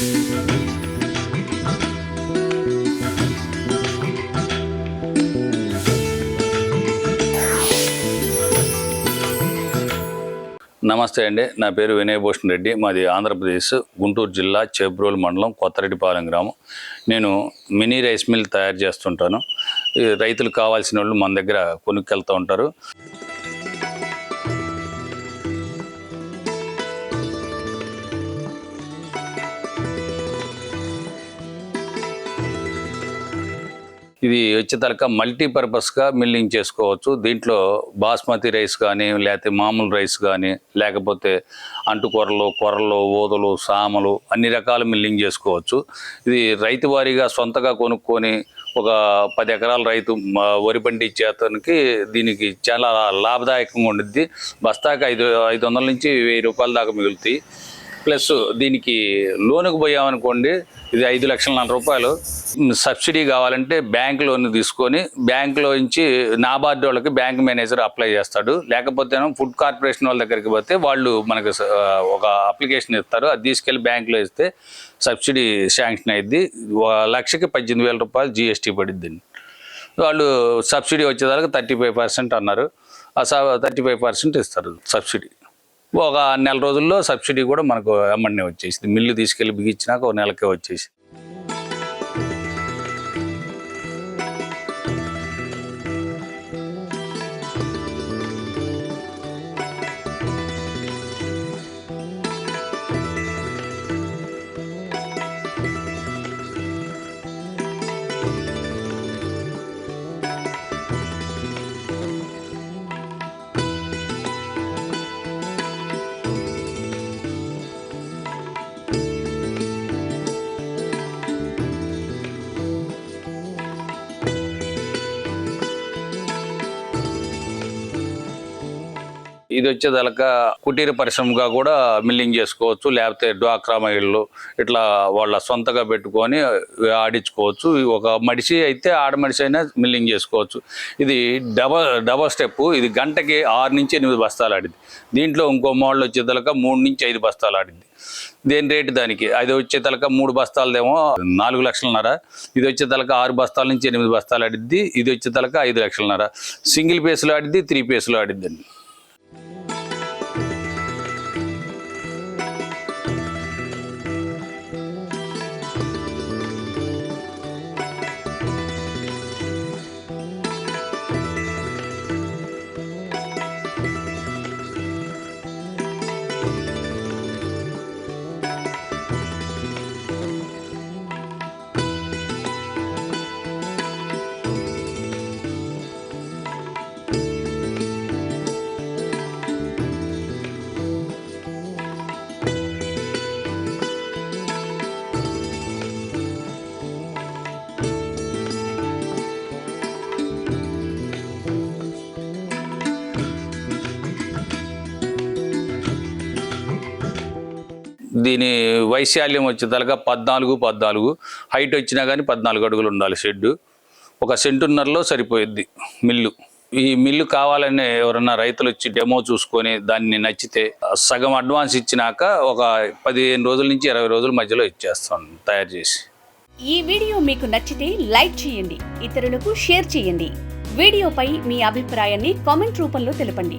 నమస్తే అండి. నా పేరు వినయభూషణ్ రెడ్డి. మాది ఆంధ్రప్రదేశ్ గుంటూరు జిల్లా చేబ్రోల్ మండలం కొత్తరెడ్డిపాలెం గ్రామం. నేను మినీ రైస్ మిల్ తయారు చేస్తుంటాను. రైతులు కావాల్సిన వాళ్ళు మన దగ్గర కొనుక్కెళ్తూ ఉంటారు. ఇది వచ్చే తరక మల్టీపర్పస్గా మిల్లింగ్ చేసుకోవచ్చు. దీంట్లో బాస్మతి రైస్ కానీ లేకపోతే మామూలు రైస్ కానీ లేకపోతే అంటుకూరలు కొర్రలు ఓదలు సామలు అన్ని రకాల మిల్లింగ్ చేసుకోవచ్చు. ఇది రైతు వారీగా సొంతగా కొనుక్కొని ఒక పది ఎకరాల రైతు వరి పండించే అతనికి దీనికి చాలా లాభదాయకంగా ఉండిద్ది. బస్తాకి ఐదు ఐదు వందల నుంచి వెయ్యి రూపాయల దాకా మిగులుతాయి. ప్లస్ దీనికి లోనుకు పోయామనుకోండి ఇది ఐదు లక్షల నలభై రూపాయలు. సబ్సిడీ కావాలంటే బ్యాంక్ లోన్ తీసుకొని బ్యాంకులో నుంచి నాబార్డు వాళ్ళకి బ్యాంక్ మేనేజర్ అప్లై చేస్తాడు. లేకపోతే ఫుడ్ కార్పొరేషన్ వాళ్ళ దగ్గరికి పోతే వాళ్ళు మనకు ఒక అప్లికేషన్ ఇస్తారు. అది తీసుకెళ్ళి బ్యాంకులో ఇస్తే సబ్సిడీ శాంక్షన్ అయింది లక్షకి పద్దెనిమిది వేల రూపాయలు జిఎస్టీ పడిద్ది. వాళ్ళు సబ్సిడీ వచ్చేదానికి థర్టీ ఫైవ్ పర్సెంట్ అన్నారు. ఆ థర్టీ ఫైవ్ పర్సెంట్ ఇస్తారు సబ్సిడీ. ఒక నెల రోజుల్లో సబ్సిడీ కూడా మనకు ఎమ్మడినే వచ్చేసింది. మిల్లు తీసుకెళ్ళి బిగించినాక ఒక నెలకే వచ్చేసి ఇది వచ్చేదలక కుటీర పరిశ్రమగా కూడా మిల్లింగ్ చేసుకోవచ్చు లేకపోతే డ్వాక్రా మహిళలు ఇట్లా వాళ్ళ సొంతగా పెట్టుకొని ఆడించుకోవచ్చు. ఒక మడిసి అయితే ఆడ మడిషి అయినా మిల్లింగ్ చేసుకోవచ్చు. ఇది డబల్ డబల్ స్టెప్ ఇది గంటకి ఆరు నుంచి ఎనిమిది బస్తాలు ఆడింది. దీంట్లో ఇంకో మోడల్ వచ్చేదలక మూడు నుంచి ఐదు బస్తాలు ఆడింది. దేని రేటు దానికి? అది వచ్చే తలక మూడు బస్తాలదేమో నాలుగు లక్షలన్నర. ఇది వచ్చే తలక ఆరు బస్తాల నుంచి ఎనిమిది బస్తాలు ఆడిద్ది ఇది వచ్చే తలక ఐదు లక్షలన్నర. సింగిల్ పేస్లో ఆడిద్ది త్రీ పేస్లో ఆడిద్దండి దీని వైశాల్యం వచ్చేదాకా పద్నాలుగు పద్నాలుగు. హైట్ వచ్చినా కానీ పద్నాలుగు అడుగులు ఉండాలి షెడ్డు. ఒక సెంటున్నరలో సరిపోయిద్ది మిల్లు. ఈ మిల్లు కావాలని ఎవరన్నా రైతులు వచ్చి డెమో చూసుకొని దాన్ని నచ్చితే సగం అడ్వాన్స్ ఇచ్చినాక ఒక పదిహేను రోజుల నుంచి ఇరవై రోజుల మధ్యలో ఇచ్చేస్తాం తయారు చేసి. ఈ వీడియో మీకు నచ్చితే లైక్ చేయండి ఇతరులకు షేర్ చేయండి. వీడియోపై మీ అభిప్రాయాన్ని కామెంట్ రూపంలో తెలపండి.